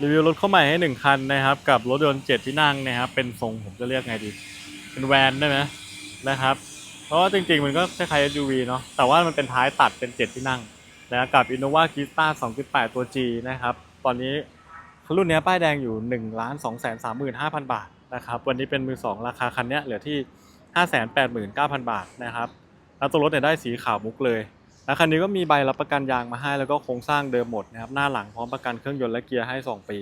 รีวิวรถเข้าใหม่ให้หนึ่งคันนะครับ กับรถยนต์เจ็ดที่นั่งนะครับ เป็นทรงผมจะเรียกไงดี เป็นแวนได้ไหมนะครับ เพราะว่าจริงๆ มันก็คล้ายๆ SUV เนาะแต่ว่ามันเป็นท้ายตัดเป็นเจ็ดที่นั่งนะครับกับ Innova k i s t a 2.8 ตัว G นะครับ ตอนนี้รุ่นนี้ป้ายแดงอยู่1 2 3 5 0 0 0 บาทนะครับ วันนี้เป็นมือ 2 ราคาคันนี้เหลือที่ 589,000 บาทนะครับ แล้วตัวรถเนี่ยได้สีขาวมุกเลย แล้วคันนี้ก็มีใบรับประกันยางมาให้แล้วก็โครงสร้างเดิมหมดนะครับหน้าหลังพร้อมประกันเครื่องยนต์และเกียร์ให้ 2 ปี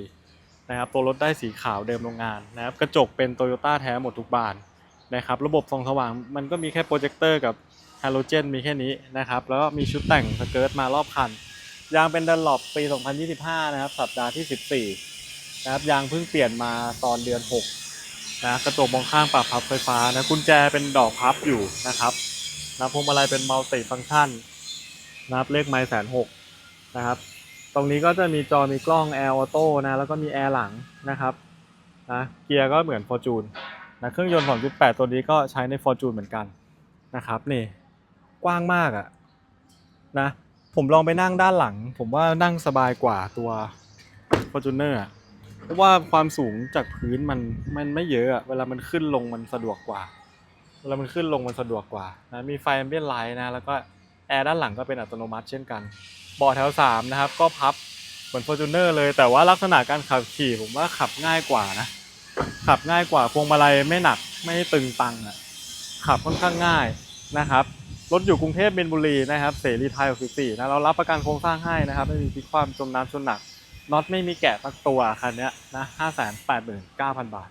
นะครับตัวรถได้สีขาวเดิมโรงงานนะครับกระจกเป็นโตโยต้าแท้หมดทุกบานนะครับระบบส่องสว่างมันก็มีแค่โปรเจคเตอร์กับฮาโลเจนมีแค่นี้นะครับแล้วก็มีชุดแต่งสเกิร์ตมารอบคัน ยางเป็นดันหลบปี 2025 นะครับสัปดาห์ที่ 14นะครับยางเพิ่งเปลี่ยนมาตอนเดือน 6 นะกระจกมองข้างปรับพับไฟฟ้านะกุญแจเป็นดอกพับอยู่นะครับนะพวงมาลัยเป็นมัลติฟังก์ชัน นะครับเลขไมล์แสนหกนะครับ ตรงนี้ก็จะมีจอมีกล้องแอร์ออโต้นะแล้วก็มีแอร์หลังนะครับนะเกียร์ก็เหมือน f o r t u n e นะเครื่องยนต์ 2.8 ตัวนี้ก็ใช้ใน Fortune เหมือนกันนะครับนี่กว้างมากอะนะผมลองไปนั่งด้านหลัง ผมว่านั่งสบายกว่าตัว Fortuner อะเพราะว่าความสูงจากพื้นมันมันไม่เยอะอะเวลามันขึ้นลงมันสะดวกกว่าเวลามันขึ้นลงมันสะดวกกว่านะมีไฟแอมเบียนไลท์นะแล้วก็ แอร์ด้านหลังก็เป็นอัตโนมัติเช่นกันเบาะแถว3นะครับก็พับเหมือน Fortuner เลยแต่ว่าลักษณะการขับขี่ผมว่าขับง่ายกว่านะ ขับง่ายกว่าพวงมาลัยไม่หนักไม่ตึงตังอะขับค่อนข้างง่ายนะครับรถอยู่กรุงเทพเบนบุรีนะครับเสรีไทย64นะเรารับประกันโครงสร้างให้นะครับไม่มีพิความจมน้ำชนหนักน็อตไม่มีแกะสักตัวคันนี้ยนะ589,000 บาท